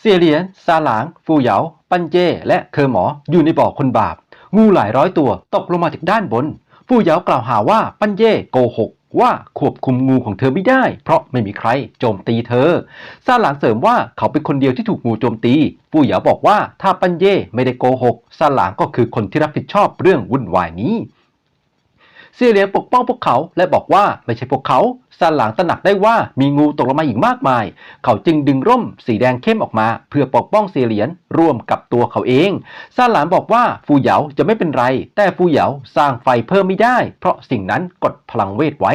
เสียเหรียญซาหลาง ฟูเหยา ปันเจ้และเคอหมออยู่ในบ่อคนบาป งูหลายร้อยตัวตกลงมาจากด้านบน ฟูเหยากล่าวหาว่าปันเย่โกหกว่าควบคุมงูของเธอไม่ได้ เพราะไม่มีใครโจมตีเธอ ซาหลางเสริมว่าเขาเป็นคนเดียวที่ถูกงูโจมตี ฟูเหยาบอกว่าถ้าปันเย่ไม่ได้โกหก ซาหลางก็คือคนที่รับผิดชอบเรื่องวุ่นวายนี้ ซีเหลียปกป้องพวกเขาและบอกว่าไม่ใช่พวกเขาซาหลางตระหนักได้ว่ามีงูตกลงมาอีกมากมาย เขาจึงดึงร่มสีแดงเข้มออกมา เพื่อปกป้องเซเลียนร่วมกับตัวเขาเองซาหลางบอกว่าฟูเหยาจะไม่เป็นไร แต่ฟูเหยาสร้างไฟเพิ่มไม่ได้ เพราะสิ่งนั้นกดพลังเวทไว้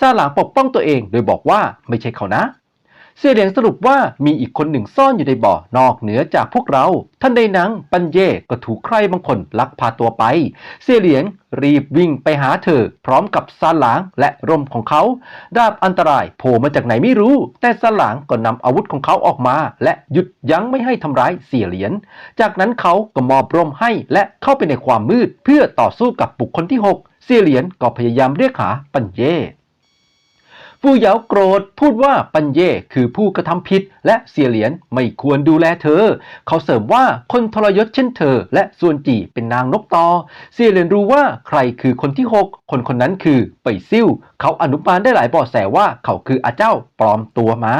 ซาหลางปกป้องตัวเองโดยบอกว่าไม่ใช่เขานะ เสี่ยเหลียงสรุปว่ามีอีกคนหนึ่งซ่อนอยู่ในบ่อนอกเหนือจากพวกเรา ท่านใดนังปันเย่ก็ถูกใครบางคนลักพาตัวไปเสี่ยเหลียงรีบวิ่งไปหาเธอ พร้อมกับซาหลางและร่มของเขา ดาบอันตรายโผล่มาจากไหนไม่รู้ แต่ซาหลางก็นำอาวุธของเขาออกมา และหยุดยั้งไม่ให้ทำร้ายเสี่ยเหลียนจากนั้นเขาก็มอบร่มให้และเข้าไปในความมืด เพื่อต่อสู้กับบุคคลที่ 6 เสี่ยเหลียนก็พยายามเรียกหาปันเย่ ฟูเหยาโกรธพูดว่าปัญเย่คือผู้กระทำผิด และเสียเหรียนไม่ควรดูแลเธอ เขาเสริมว่าคนทรยศเช่นเธอ และส่วนจีเป็นนางนกตอ เสียเหรียนรู้ว่าใครคือคนที่ 6 คนคนนั้นคือไปซิ่ว เขาอนุมานได้หลายเบาะแสว่าเขาคืออาเจ้าปลอมตัวมา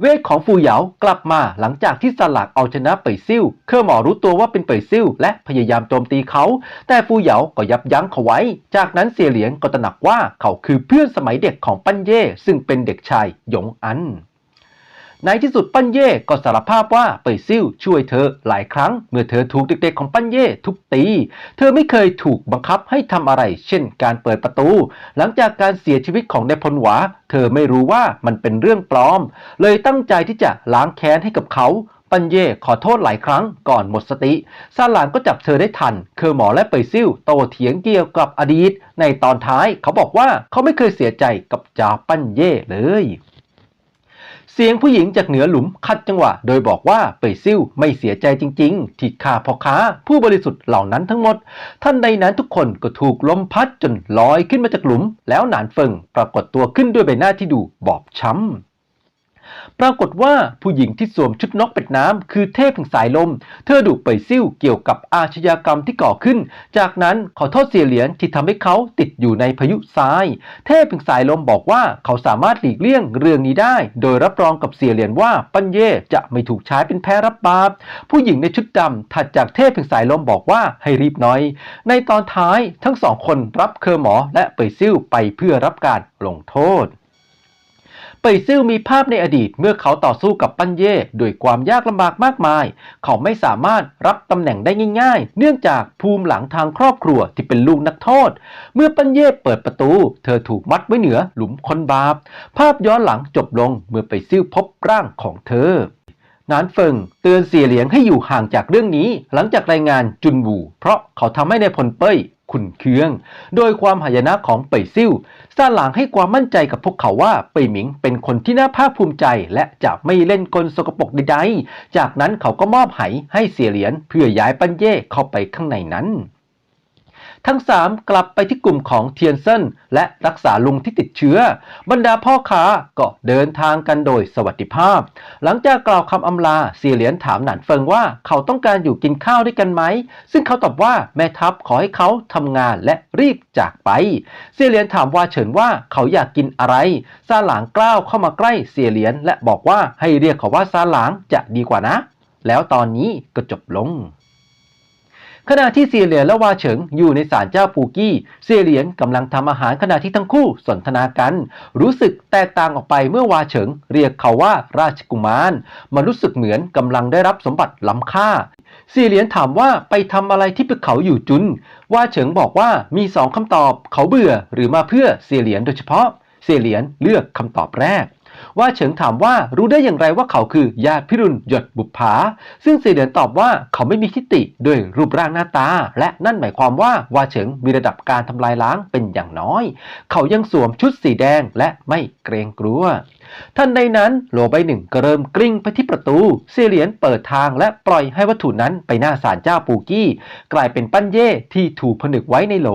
เวทของฟูเหยากลับมาหลังจากที่สลักเอาชนะเป่ยซิ่ว เคอหมอรู้ตัวว่าเป็นเป่ยซิ่ว และพยายามโจมตีเขา แต่ฟูเหยาก็ยับยั้งเขาไว้ จากนั้นเสียเหลียงก็ตระหนักว่าเขาคือเพื่อนสมัยเด็กของปั้นเย่ซึ่งเป็นเด็กชายหยงอัน ในที่สุดปั้นเย่ก็สารภาพว่าเป่ยซิ่วช่วยเธอหลายครั้ง เมื่อเธอถูกเด็กๆของปั้นเย่ทุบตี เธอไม่เคยถูกบังคับให้ทำอะไร เช่นการเปิดประตู หลังจากการเสียชีวิตของนายพลหวา เธอไม่รู้ว่ามันเป็นเรื่องปลอม เลยตั้งใจที่จะล้างแค้นให้กับเขาปันเย่ขอโทษหลายครั้งก่อนหมดสติ ซาหลานก็จับเธอได้ทัน เคอหมอและเปยซิ่วโตเถียงเกี่ยวกับอดีต ในตอนท้ายเขาบอกว่าเขาไม่เคยเสียใจกับจ่าปันเย่เลย เสียงผู้หญิงจากเหนือหลุมคัดจังหวะ โดยบอกว่าเปยซิ่วไม่เสียใจจริง ๆ ที่ฆ่าพ่อค้าผู้บริสุทธิ์เหล่านั้นทั้งหมด ท่านใดนั้นทุกคนก็ถูกลมพัดจนลอยขึ้นมาจากหลุม แล้วหนานเฟิงปรากฏตัวขึ้นด้วยใบหน้าที่ดูบอบช้ำ ปรากฏว่าผู้หญิงที่สวมชุดนกเป็ดน้ำคือเทพแห่งสายลม เธอดุไปซิ่วเกี่ยวกับอาชญากรรมที่ก่อขึ้น จากนั้นขอโทษเสียเหรียญที่ทำให้เขาติดอยู่ในพายุทราย เทพแห่งสายลมบอกว่าเขาสามารถหลีกเลี่ยงเรื่องนี้ได้ โดยรับรองกับเสียเหรียญว่าปัญเย่จะไม่ถูกใช้เป็นแพ้รับบาป ผู้หญิงในชุดดำถัดจากเทพแห่งสายลมบอกว่าให้รีบหน่อย ในตอนท้ายทั้งสองคนรับเคอร์หมอและเปยซิ่วไปเพื่อรับการลงโทษ ปยซิ่วมีภาพในอดีตเมื่อเขาต่อสู้กับปั้นเย่ด้วยความยากลำบากมากมาย เขาไม่สามารถรับตำแหน่งได้ง่ายๆ เนื่องจากภูมิหลังทางครอบครัวที่เป็นลูกนักโทษ เมื่อปั้นเย่เปิดประตู เธอถูกมัดไว้เหนือหลุมคนบาป ภาพย้อนหลังจบลงเมื่อเป่ยซิ่วพบร่างของเธอนานเฟิงเตือนเสียเหลียงให้อยู่ห่างจากเรื่องนี้ หลังจากรายงานจุนวูเพราะเขาทำให้ในพลเป้ย ขุนเคือง โดยความหายนะของเป่ยซิ่วซาหลางให้ความมั่นใจกับพวกเขาว่าเป่ยหมิงเป็นคนที่น่าภาคภูมิใจ และจะไม่เล่นกลสกปรกใดๆ จากนั้นเขาก็มอบไหให้เสียเหรียญเพื่อย้ายปันเย่เข้าไปข้างในนั้น ทั้งสามกลับไปที่กลุ่มของเทียนเซินและรักษาลุงที่ติดเชื้อ บรรดาพ่อค้าก็เดินทางกันโดยสวัสดิภาพ หลังจากกล่าวคำอำลาเสียเหรียญถามหนานเฟิงว่าเขาต้องการอยู่กินข้าวด้วยกันไหม ซึ่งเขาตอบว่าแม่ทัพขอให้เขาทำงานและรีบจากไปเสียเหรียญถามว่าเฉินว่าเขาอยากกินอะไรซาหลางกล้าวเข้ามาใกล้เสียเหรียญและบอกว่าให้เรียกเขาว่าซาหลางจะดีกว่านะ แล้วตอนนี้ก็จบลง ขณะที่เซียเหลียนและวาเฉิงอยู่ในศาลเจ้าปูกี้ เซียเหลียนกำลังทำอาหารขณะที่ทั้งคู่สนทนากัน รู้สึกแตกต่างออกไปเมื่อวาเฉิง เรียกเขาว่าราชกุมาร มันรู้สึกเหมือนกำลังได้รับสมบัติล้ำค่าเซียเหลียนถามว่าไปทำอะไรที่ภูเขาอยู่จุน ว่าเฉิงบอกว่ามีสองคำตอบเขาเบื่อหรือมาเพื่อเซียเหลียนโดยเฉพาะ เซียเหลียนเลือกคำตอบแรก ว่าเฉิงถามว่ารู้ได้อย่างไรว่าเขาคือญาติพิรุณหยดบุปผา ซึ่งเสียเหรียญตอบว่าเขาไม่มีทิฏฐิด้วยรูปร่างหน้าตา และนั่นหมายความว่าว่าเฉิงมีระดับการทำลายล้างเป็นอย่างน้อย เขายังสวมชุดสีแดงและไม่เกรงกลัว ทันใดนั้นโหลใบหนึ่งก็เริ่มกลิ้งไปที่ประตูเซเหรียญเปิดทางและปล่อยให้วัตถุนั้นไปหน้าศาลเจ้าปูกี้ กลายเป็นปั้นเย่ที่ถูกผนึกไว้ในโหล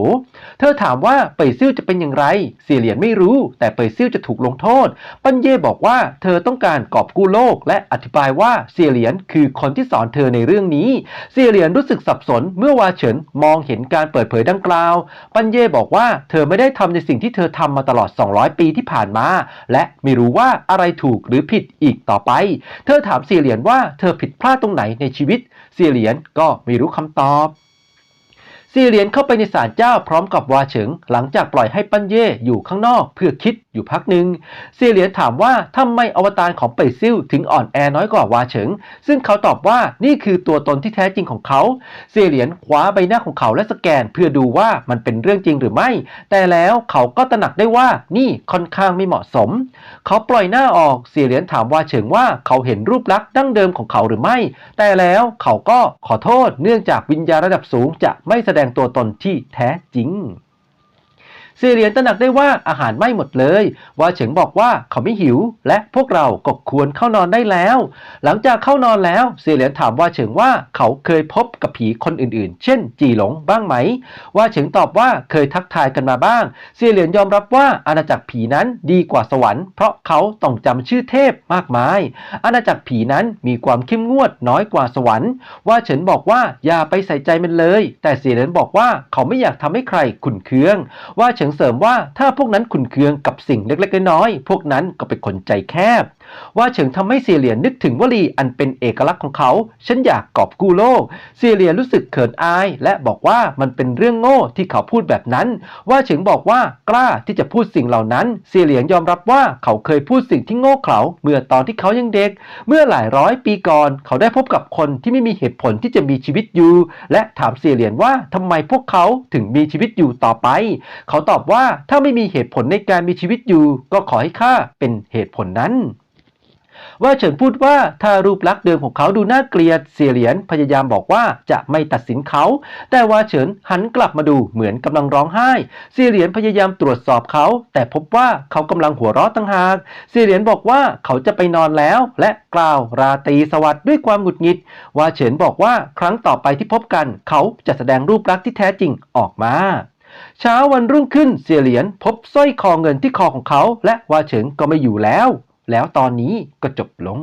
เธอถามว่าเปยซิ่วจะเป็นอย่างไรเซเหรียญไม่รู้ แต่เปยซิ่วจะถูกลงโทษ ปั้นเย่บอกว่าเธอต้องการกอบกู้โลก และอธิบายว่าเซเหรียญคือคนที่สอนเธอในเรื่องนี้เซเหรียญรู้สึกสับสนเมื่อวาเฉินมองเห็นการเปิดเผยดังกล่าว ปั้นเย่บอกว่าเธอไม่ได้ทำในสิ่งที่เธอทำมาตลอด 200 ปีที่ผ่านมา และไม่รู้ว่าาอะไรถูกหรือผิดอีกต่อไป เธอถามเซียเหรียญว่าเธอผิดพลาดตรงไหนในชีวิตเซียเหรียญก็ไม่รู้คำตอบ ซีเหรียญเข้าไปในศาลเจ้าพร้อมกับวาเฉิง หลังจากปล่อยให้ปั้นเย่อยู่ข้างนอกเพื่อคิดอยู่พักหนึ่งเซีเหรียญถามว่าทำไมอวตารของเป่ยซิ่วถึงอ่อนแอน้อยกว่าวาเฉิง ซึ่งเขาตอบว่านี่คือตัวตนที่แท้จริงของเขาเซีเหรียญคว้าใบหน้าของเขาและสแกนเพื่อดูว่ามันเป็นเรื่องจริงหรือไม่ แต่แล้วเขาก็ตระหนักได้ว่านี่ค่อนข้างไม่เหมาะสม เขาปล่อยหน้าออกเสีเหรียญถามวาเฉิงว่าเขาเห็นรูปลักษณ์ดั้งเดิมของเขาหรือไม่ แต่แล้วเขาก็ขอโทษเนื่องจากวิญญาณระดับสูงจะไม่แสดงตัวตนที่แท้จริง ซียเหรียญตระหนักได้ว่าอาหารไม่หมดเลย ว่าเฉิงบอกว่าเขาไม่หิว และพวกเราก็ควรเข้านอนได้แล้ว หลังจากเข้านอนแล้วเซียเหรียญถามว่าเฉิงว่าเขาเคยพบกับผีคนอื่นๆ เช่น จีหลงบ้างไหม ว่าเฉิงตอบว่าเคยทักทายกันมาบ้างเซียเหรียญยอมรับว่าอาณาจักรผีนั้นดีกว่าสวรรค์เพราะเขาต้องจำชื่อเทพมากมาย อาณาจักรผีนั้นมีความเข้มงวดน้อยกว่าสวรรค์ ว่าเฉินบอกว่าอย่าไปใส่ใจมันเลย แต่เสียเหรียญบอกว่าเขาไม่อยากทำให้ใครขุนเคือง ว่าเฉิเสริมว่าถ้าพวกนั้นขุนเคืองกับสิ่งเล็กๆน้อยๆพวกนั้นก็เป็นคนใจแคบ ว่าเฉิงทำให้เซียเหรียนึกถึงวลีอันเป็นเอกลักษณ์ของเขา ฉันอยากกอบกู้โลกเซียเหรียรู้สึกเขินอาย และบอกว่ามันเป็นเรื่องโง่ที่เขาพูดแบบนั้น ว่าเฉิงบอกว่ากล้าที่จะพูดสิ่งเหล่านั้นเซียเหรียยอมรับว่าเขาเคยพูดสิ่งที่โง่เขลาเมื่อตอนที่เขายังเด็ก เมื่อหลายร้อยปีก่อน เขาได้พบกับคนที่ไม่มีเหตุผลที่จะมีชีวิตอยู่ และถามเซียเหรียญว่าทำไมพวกเขาถึงมีชีวิตอยู่ต่อไป เขาตอบว่าถ้าไม่มีเหตุผลในการมีชีวิตอยู่ ก็ขอให้ข้าเป็นเหตุผลนั้น ว่าเฉินพูดว่าถ้ารูปลักษณ์เดิมของเขาดูน่าเกลียดเสียเหรียญพยายามบอกว่าจะไม่ตัดสินเขา แต่ว่าเฉินหันกลับมาดูเหมือนกำลังร้องไห้ เสียเหรียญพยายามตรวจสอบเขา แต่พบว่าเขากำลังหัวเราะตั้งหาก เสียเหรียญบอกว่าเขาจะไปนอนแล้ว และกล่าวราตรีสวัสดิ์ด้วยความหงุดหงิด ว่าเฉินบอกว่าครั้งต่อไปที่พบกัน เขาจะแสดงรูปลักษณ์ที่แท้จริงออกมาเช้าวันรุ่งขึ้นเสียเหรียญพบสร้อยคอเงินที่คอของเขา และว่าเฉิงก็ไม่อยู่แล้ว แล้วตอนนี้ก็จบลง